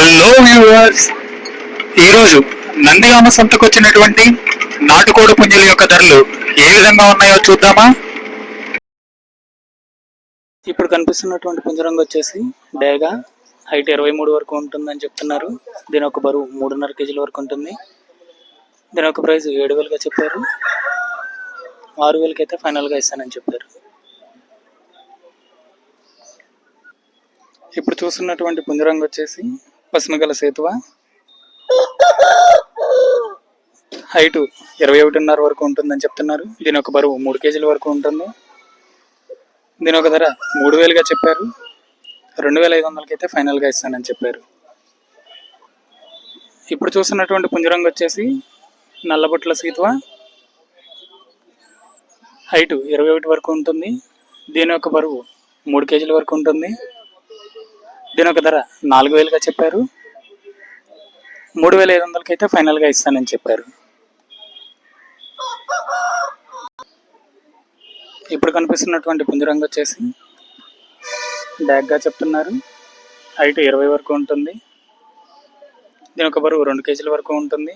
Hello viewers ఈరోజు నందిగామ సంతకు వచ్చినటువంటి నాటుకోడి పుంజుల యొక్క ధరలు ఏ విధంగా ఉన్నాయో చూద్దామా? ఇప్పుడు కనిపిస్తున్నటువంటి పుంజరంగు వచ్చేసి డేగా. హైట్ ఇరవై మూడు వరకు ఉంటుందని చెప్తున్నారు. దీని ఒక బరువు మూడున్నర కేజీల వరకు ఉంటుంది. దీని ఒక ప్రైస్ ఏడు వేలుగా చెప్పారు. ఆరు వేలకి అయితే ఫైనల్గా ఇస్తానని చెప్పారు. ఇప్పుడు చూస్తున్నటువంటి పుంజరంగు వచ్చేసి పశ్చిమగల సేతువ? హైట్ ఇరవై ఒకటిన్నర వరకు ఉంటుందని చెప్తున్నారు. దీని ఒక బరువు మూడు కేజీల వరకు ఉంటుంది. దీని ఒక ధర మూడు వేలుగా చెప్పారు. రెండు వేల ఐదు వందలకి అయితే ఫైనల్గా ఇస్తానని చెప్పారు. ఇప్పుడు చూస్తున్నటువంటి పుంజరంగు వచ్చేసి నల్లబొట్ల సీతువ? హైటు ఇరవై ఒకటి వరకు ఉంటుంది. దీని యొక్క బరువు మూడు కేజీల వరకు ఉంటుంది. దీని ఒక ధర నాలుగు వేలుగా చెప్పారు. మూడు వేల ఐదు వందలకి అయితే ఫైనల్గా ఇస్తానని చెప్పారు. ఇప్పుడు కనిపిస్తున్నటువంటి పుంజరంగు వచ్చేసి బ్యాగ్గా చెప్తున్నారు. హైట్ ఇరవై వరకు ఉంటుంది. దీని ఒక బరువు రెండు కేజీల వరకు ఉంటుంది.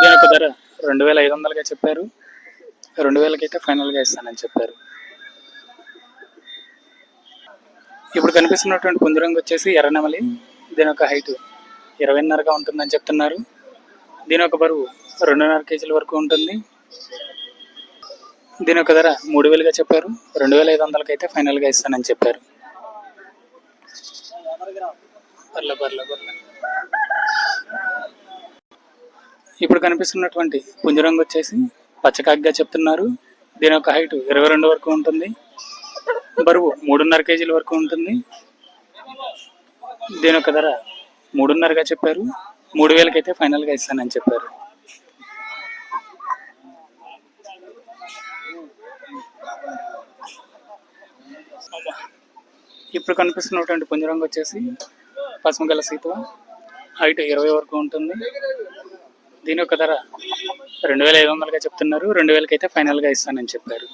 దీని ఒక ధర రెండు వేల ఐదు వందలుగా చెప్పారు. రెండు వేలకైతే ఫైనల్గా ఇస్తానని చెప్పారు. ఇప్పుడు కనిపిస్తున్నటువంటి పుంజరంగు వచ్చేసి ఎర్రనెమలి దీని యొక్క హైట్ ఇరవైన్నరగా ఉంటుందని చెప్తున్నారు. దీని యొక్క బరువు రెండున్నర కేజీల వరకు ఉంటుంది. దీని యొక్క ధర మూడు వేలుగా చెప్పారు. రెండు వేల ఐదు వందలకి అయితే ఫైనల్గా ఇస్తానని చెప్పారు. పర్లే పర్లే పర్లే. ఇప్పుడు కనిపిస్తున్నటువంటి పుంజరంగు వచ్చేసి పచ్చకాగ్గా చెప్తున్నారు. దీని యొక్క హైట్ ఇరవై రెండు వరకు ఉంటుంది. బరువు మూడున్నర కేజీల వరకు ఉంటుంది. దీని యొక్క ధర మూడున్నరగా చెప్పారు. మూడు వేలకైతే ఫైనల్గా ఇస్తానని చెప్పారు. ఇప్పుడు కనిపిస్తున్నటువంటి పుంజరంగు వచ్చేసి పసుమగల సీతవ హైట్ ఇరవై వరకు ఉంటుంది. దీని యొక్క ధర రెండు వేల ఐదు వందలుగా చెప్తున్నారు. రెండు వేలకైతే ఫైనల్గా ఇస్తానని చెప్పారు.